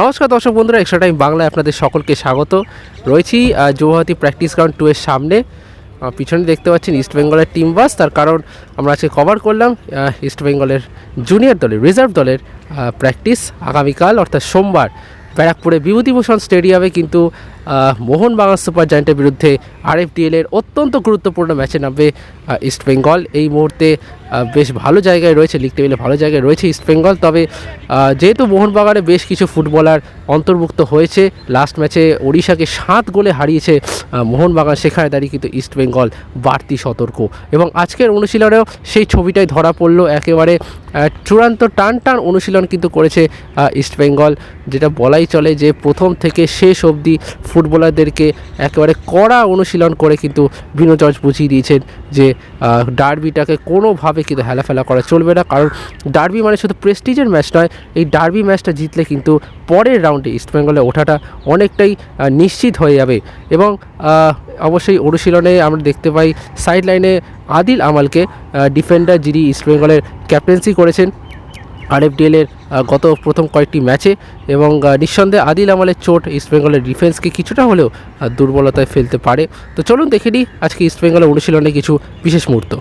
নমস্কার দর্শক বন্ধুরা এক্সট্রা টাইম বাংলায় আপনাদের সকলকে স্বাগত। রয়েছি যুবভারতী প্র্যাকটিস গ্রাউন্ড টু এর সামনে। পিছনে দেখতে পাচ্ছেন ইস্ট বেঙ্গলের টিম বাস তার কারণ আমরা আজকে কভার করলাম ইস্ট বেঙ্গলের জুনিয়র দলের রিজার্ভ দলের প্র্যাকটিস আগামীকাল, অর্থাৎ সোমবার, ব্যারাকপুরে বিভূতিভূষণ স্টেডিয়ামে কিন্তু মোহনবাগান সুপার জায়েন্টের বিরুদ্ধে আরএফডিএল এর অত্যন্ত গুরুত্বপূর্ণ ম্যাচে নামবে আহ, ইস্ট বেঙ্গল। এই মুহূর্তে বেশ ভালো জায়গায় রয়েছে লিগ টেবিলে ভালো জায়গায় রয়েছে ইস্ট বেঙ্গল। তবে যেহেতু মোহনবাগানে বেশ কিছু ফুটবলার অন্তর্ভুক্ত হয়েছে লাস্ট ম্যাচে ওড়িশাকে সাত গোলে হারিয়েছে মোহনবাগান সেখানে দাঁড়িয়ে কিন্তু ইস্ট বেঙ্গল বাড়তি সতর্ক। এবং আজকের অনুশীলনেও সেই ছবিটাই ধরা পড়ল একেবারে চূড়ান্ত টান টান অনুশীলন কিন্তু করেছে আহ, ইস্ট বেঙ্গল। যেটা বলাই চলে যে প্রথম থেকে শেষ অবধি ফুটবলারদেরকে একেবারে কড়া অনুশীলন করে কিন্তু বিনো জর্জ বুঝিয়ে দিয়েছেন যে ডার্বিটাকে কোনোভাবে কিন্তু হেলাফেলা করা চলবে না। কারণ ডার্বি মানে শুধু প্রেস্টিজের ম্যাচ নয়, এই ডার্বি ম্যাচটা জিতলে কিন্তু পরের রাউন্ডে ইস্টবেঙ্গলে ওঠাটা অনেকটাই নিশ্চিত হয়ে যাবে। এবং অবশ্যই অনুশীলনে আমরা দেখতে পাই সাইড লাইনে আদিল আমালকে ডিফেন্ডার যিনি ইস্টবেঙ্গলের ক্যাপ্টেন্সি করেছেন আরএফডিএল এফ ডিএলের গত প্রথম কয়েকটি ম্যাচে এবং নিঃসন্দেহে আদিল আমলের চোট ইস্টবেঙ্গলের ডিফেন্সকে কিছুটা হলেও দুর্বলতায় ফেলতে পারে। তো চলুন দেখে নিই আজকে ইস্টবেঙ্গলের অনুশীলনে কিছু বিশেষ মুহূর্ত।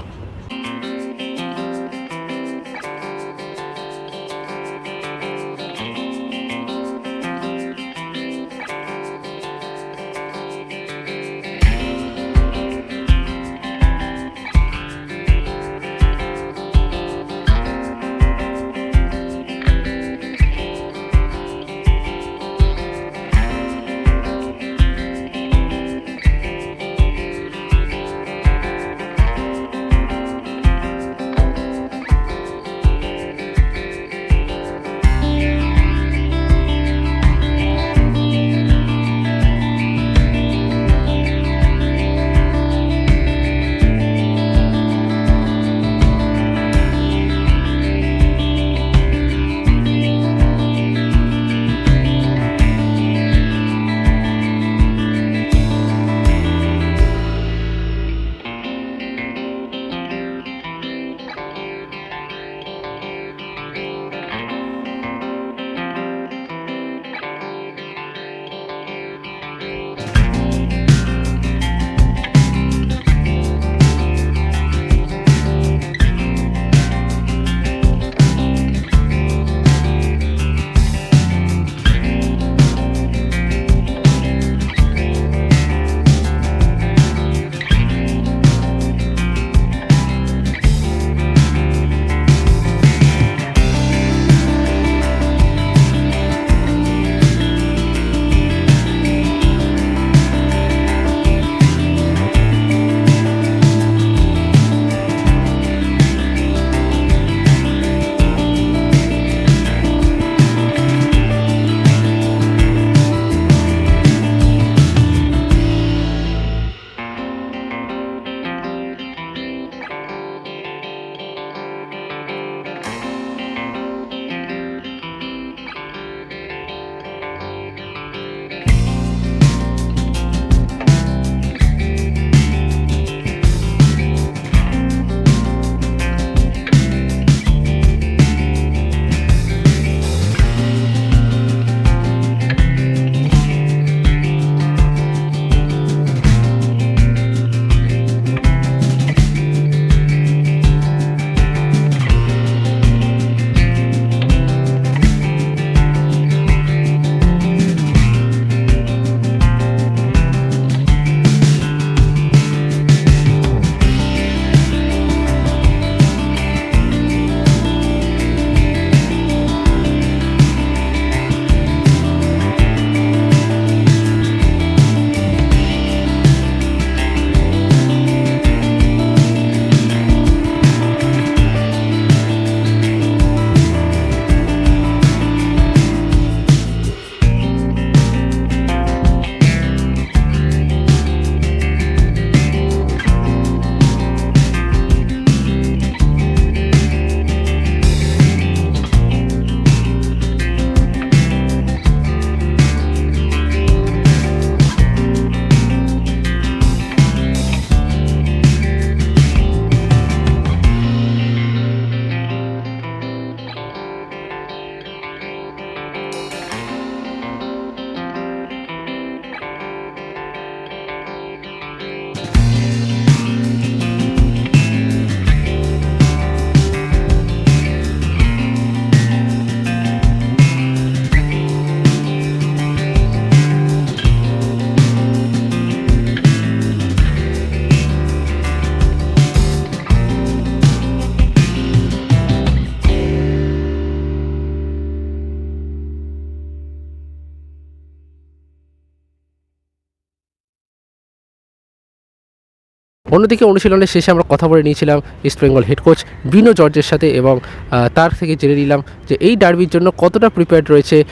অন্যদিকে অনুশীলনের শেষে আমরা কথা বলে নিয়েছিলাম ইস্টবেঙ্গল হেড কোচ বিনো জর্জের সাথে এবং আহ, তার থেকে জেনে নিলাম যে এই ডার্বির জন্য কতটা প্রিপেয়ার্ড রয়েছে আহ,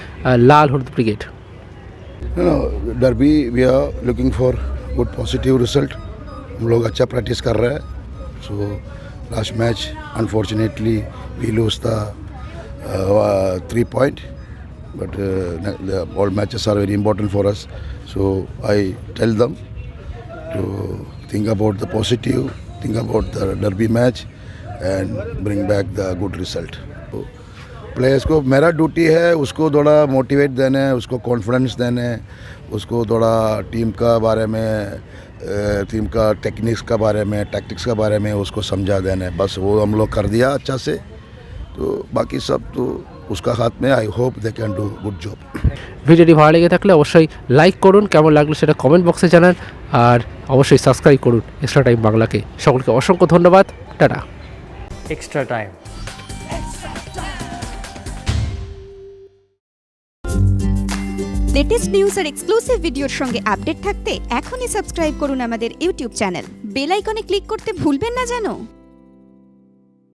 লাল হলুদ brigade No, no, derby we are looking for good positive result. हम लोग अच्छा प्रैक्टिस कर रहे हैं so last match unfortunately we lose the three point but all matches are very important for us so I tell them to think about the positive, think about the derby match and bring back the good result. So, players को मेरा duty है उसको थोड़ा motivate देना है उसको confidence देना है उसको थोड़ा टीम का बारे में टीम का टेक्निक्स का बारे में टैक्टिक्स का बारे में उसको समझा देना है बस वो हम लोग कर दिया अच्छा से तो बाकी सब तो उसका हाथ में I hope they can do good job ভিডিওটি ভালো লেগে থাকলে অবশ্যই লাইক করুন কেমন লাগলো সেটা কমেন্ট বক্সে জানান আর অবশ্যই সাবস্ক্রাইব করুন এক্সট্রা টাইম বাংলাকে। সকলকে অসংখ্য ধন্যবাদ। Tata. Extra time latest news আর এক্সক্লুসিভ ভিডিওর সঙ্গে আপডেট থাকতে এখনই সাবস্ক্রাইব করুন আমাদের ইউটিউব চ্যানেল বেল আইকনে ক্লিক করতে ভুলবেন না যেন